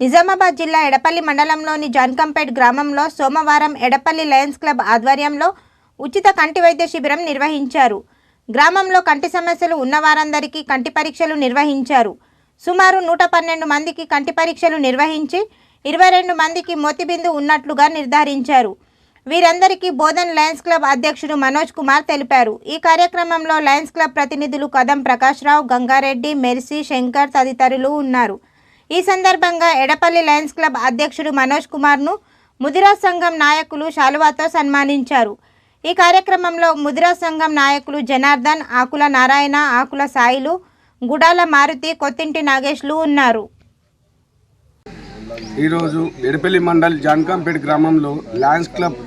నిజామాబాద్ జిల్లా ఎడపల్లి మండలంలోని జాన్కంపేట్ గ్రామంలో సోమవారం ఎడపల్లి లయన్స్ క్లబ్ ఆధ్వర్యంలో ఉచిత కంటి వైద్య శిబిరం నిర్వహించారు. గ్రామంలో కంటి సమస్యలు ఉన్నవారందరికీ కంటి పరీక్షలు నిర్వహించారు. సుమారు నూట పన్నెండు మందికి కంటి పరీక్షలు నిర్వహించి ఇరవై రెండు మందికి మోతిబిందు ఉన్నట్లుగా నిర్ధారించారు. వీరందరికీ బోధన్ లయన్స్ క్లబ్ అధ్యక్షుడు మనోజ్ కుమార్ తెలిపారు. ఈ కార్యక్రమంలో లయన్స్ క్లబ్ ప్రతినిధులు కదం ప్రకాశ్రావు గంగారెడ్డి మెర్సీ శంకర్ తదితరులు ఉన్నారు. ఈ సందర్భంగా ఎడపల్లి లయన్స్ క్లబ్ అధ్యక్షుడు మనోజ్ కుమార్ను ముదిరా సంఘం నాయకులు శాలువాతో సన్మానించారు. ఈ కార్యక్రమంలో ముదిరా సంఘం నాయకులు జనార్దన్ ఆకుల నారాయణ ఆకుల సాయిలు గుడాల మారుతి కొత్తింటి నాగేష్లు ఉన్నారు. ఈరోజు ఎడపల్లి మండల్ జాన్కాంపేట గ్రామంలో లయన్స్ క్లబ్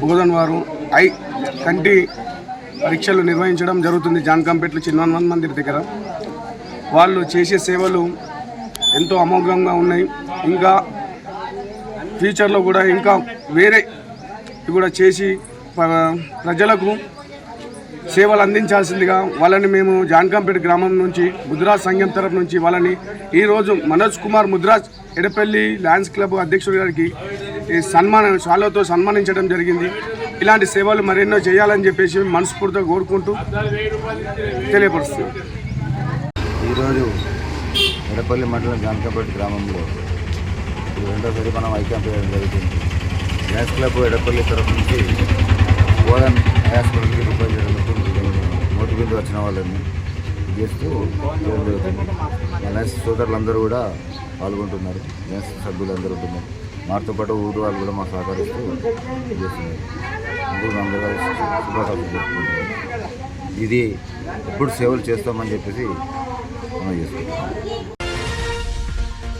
బోధన్ వారు ఐ కంటి పరీక్షలు నిర్వహించడం జరుగుతుంది జాన్కాంపేటలో చిన్న మందిర్ దగ్గర. వాళ్ళు చేసే సేవలు ఎంతో అమోఘంగా ఉన్నాయి. ఇంకా ఫ్యూచర్లో కూడా ఇంకా వేరే కూడా చేసి ప్రజలకు సేవలు అందించాల్సిందిగా వాళ్ళని మేము జాన్కంపేట గ్రామం నుంచి ముద్రాజ్ సంఘం తరపు నుంచి వాళ్ళని ఈరోజు మనోజ్ కుమార్ ముద్రాజ్ ఎడపల్లి ల్యాన్స్ క్లబ్ అధ్యక్షుడి గారికి ఈ సన్మానం శాలతో సన్మానించడం జరిగింది. ఇలాంటి సేవలు మరెన్నో చేయాలని చెప్పేసి మనస్ఫూర్తిగా కోరుకుంటూ తెలియపరుస్తుంది ఈరోజు ఎడపల్లి మండలం జానకపేట గ్రామంలో ఈ రెండోసారి మనం ఐక్యాంప్ చేయడం జరుగుతుంది గ్యాస్ క్లబ్ ఎడపల్లి తరఫు నుంచి బోధన్ హాస్పిటల్కి రూపాయలు చేయడం నోటి బిందు వచ్చిన వాళ్ళని చేస్తూ చేయడం జరుగుతుంది ఎన్ఎస్ సోదరులందరూ కూడా పాల్గొంటున్నారు. గ్యాస్ సభ్యులందరూ ఉంటున్నారు మాతో పాటు ఊరు వాళ్ళు కూడా మాకు సహకరిస్తూ చేస్తున్నారు. అందరూ అందరూ శుభాకాంక్షలు ఇది ఎప్పుడు సేవలు చేస్తామని చెప్పేసి మనం చేసుకుంటాం